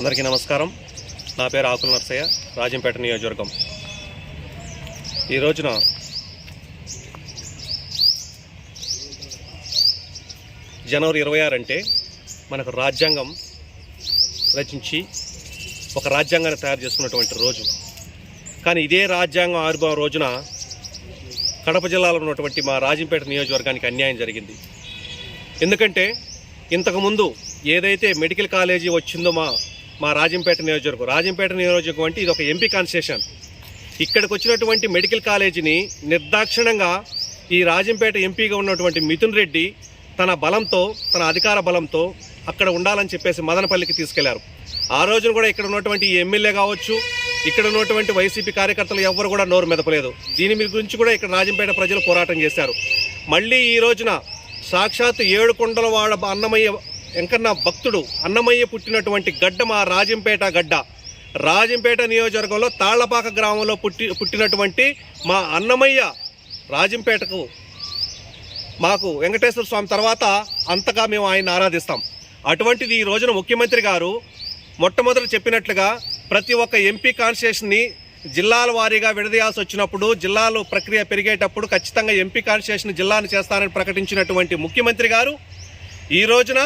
అందరికీ నమస్కారం. నా పేరు ఆకుల నర్సయ్య రాజంపేట నియోజకవర్గం. ఈ రోజున జనవరి ఇరవై ఆరు అంటే మనకు రాజ్యాంగం రచించి ఒక రాజ్యాంగాన్ని తయారు చేసుకున్నటువంటి రోజు. కానీ ఇదే రాజ్యాంగం ఆవిర్భావం రోజున కడప జిల్లాలో ఉన్నటువంటి మా రాజంపేట నియోజకవర్గానికి అన్యాయం జరిగింది. ఎందుకంటే ఇంతకుముందు ఏదైతే మెడికల్ కాలేజీ వచ్చిందో మా మా రాజంపేట నియోజకవర్గం. రాజంపేట నియోజకవర్గం అంటే ఇది ఒక ఎంపీ కన్సెషన్ ఇక్కడికి వచ్చినటువంటి మెడికల్ కాలేజీని నిర్దాక్షిణంగా ఈ రాజంపేట ఎంపీగా ఉన్నటువంటి మిథున్ రెడ్డి తన బలంతో తన అధికార బలంతో అక్కడ ఉండాలని చెప్పేసి మదనపల్లికి తీసుకెళ్ళారు. ఆ రోజున కూడా ఇక్కడ ఉన్నటువంటి ఎమ్మెల్యే కావచ్చు ఇక్కడ ఉన్నటువంటి వైసీపీ కార్యకర్తలు ఎవ్వరు కూడా నోరు మెదపలేదు. దీని మీ గురించి కూడా ఇక్కడ రాజంపేట ప్రజలు పోరాటం చేశారు. మళ్ళీ ఈ రోజున సాక్షాత్ ఏడు కొండల వాడ అన్నమయ్య వెంకన్న భక్తుడు అన్నమయ్య పుట్టినటువంటి గడ్డ మా రాజంపేట గడ్డ. రాజంపేట నియోజకవర్గంలో తాళ్ళపాక గ్రామంలో పుట్టి పుట్టినటువంటి మా అన్నమయ్య రాజంపేటకు మాకు వెంకటేశ్వర స్వామి తర్వాత అంతగా మేము ఆయన ఆరాధిస్తాం. అటువంటిది ఈ రోజున ముఖ్యమంత్రి గారు మొట్టమొదటి చెప్పినట్లుగా ప్రతి ఒక్క ఎంపీ కాన్స్టిట్యూషన్ని జిల్లాల వారీగా విడదీయాల్సి వచ్చినప్పుడు జిల్లాలు ప్రక్రియ పెరిగేటప్పుడు ఖచ్చితంగా ఎంపీ కాన్స్టిట్యూషన్ జిల్లాను చేస్తానని ప్రకటించినటువంటి ముఖ్యమంత్రి గారు ఈ రోజున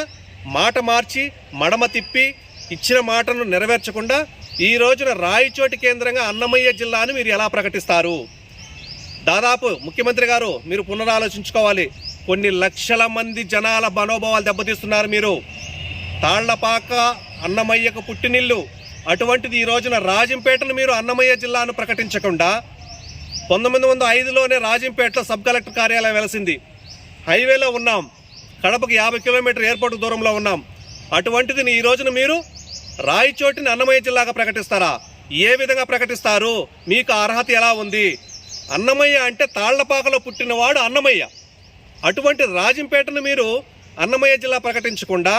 మాట మార్చి మడమ తిప్పి ఇచ్చిన మాటను నెరవేర్చకుండా ఈ రోజున రాయచోటి కేంద్రంగా అన్నమయ్య జిల్లాను మీరు ఎలా ప్రకటిస్తారు? దాదాపు ముఖ్యమంత్రి గారు మీరు పునరాలోచించుకోవాలి. కొన్ని లక్షల మంది జనాల మనోభావాలు దెబ్బతీస్తున్నారు మీరు. తాళ్ళపాక అన్నమయ్యకు పుట్టినిల్లు. అటువంటిది ఈ రోజున రాజంపేటను మీరు అన్నమయ్య జిల్లాను ప్రకటించకుండా పంతొమ్మిది వందల ఐదులోనే రాజంపేటలో సబ్ కలెక్టర్ కార్యాలయం వెలసింది. హైవేలో ఉన్నాం. కడపకు యాభై కిలోమీటర్ ఎయిర్పోర్ట్ దూరంలో ఉన్నాం. అటువంటిది ఈ రోజున మీరు రాయచోటిని అన్నమయ్య జిల్లాగా ప్రకటిస్తారా? ఏ విధంగా ప్రకటిస్తారు? మీకు అర్హత ఎలా ఉంది? అన్నమయ్య అంటే తాళ్ళపాకలో పుట్టినవాడు అన్నమయ్య. అటువంటి రాజంపేటను మీరు అన్నమయ్య జిల్లా ప్రకటించకుండా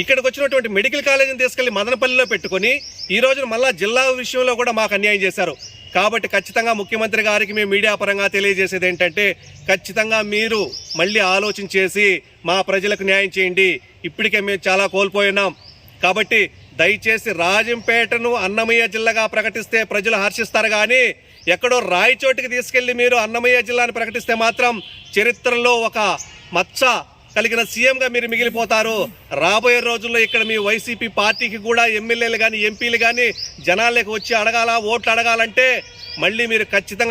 ఇక్కడికి వచ్చినటువంటి మెడికల్ కాలేజీని తీసుకెళ్ళి మదనపల్లిలో పెట్టుకొని ఈ రోజున మళ్ళా జిల్లా విషయంలో కూడా మాకు అన్యాయం చేశారు. కాబట్టి ఖచ్చితంగా ముఖ్యమంత్రి గారికి మేము మీడియా పరంగా తెలియజేసేది ఏంటంటే ఖచ్చితంగా మీరు మళ్ళీ ఆలోచన చేసి మా ప్రజలకు న్యాయం చేయండి. ఇప్పటికే మేము చాలా కోల్పోయినాం కాబట్టి దయచేసి రాజంపేటను అన్నమయ్య జిల్లాగా ప్రకటిస్తే ప్రజలు హర్షిస్తారు కానీ ఎక్కడో రాయచోటికి తీసుకెళ్ళి మీరు అన్నమయ్య జిల్లాని ప్రకటిస్తే మాత్రం చరిత్రలో ఒక మచ్చ కలిగిన సీఎంగా మీరు మిగిలిపోతారు. రాబోయే రోజుల్లో ఇక్కడ మీ వైసీపీ పార్టీకి కూడా ఎమ్మెల్యేలు కానీ ఎంపీలు కానీ జనాలకు వచ్చి అడగాల ఓట్లు అడగాలంటే మళ్ళీ మీరు ఖచ్చితంగా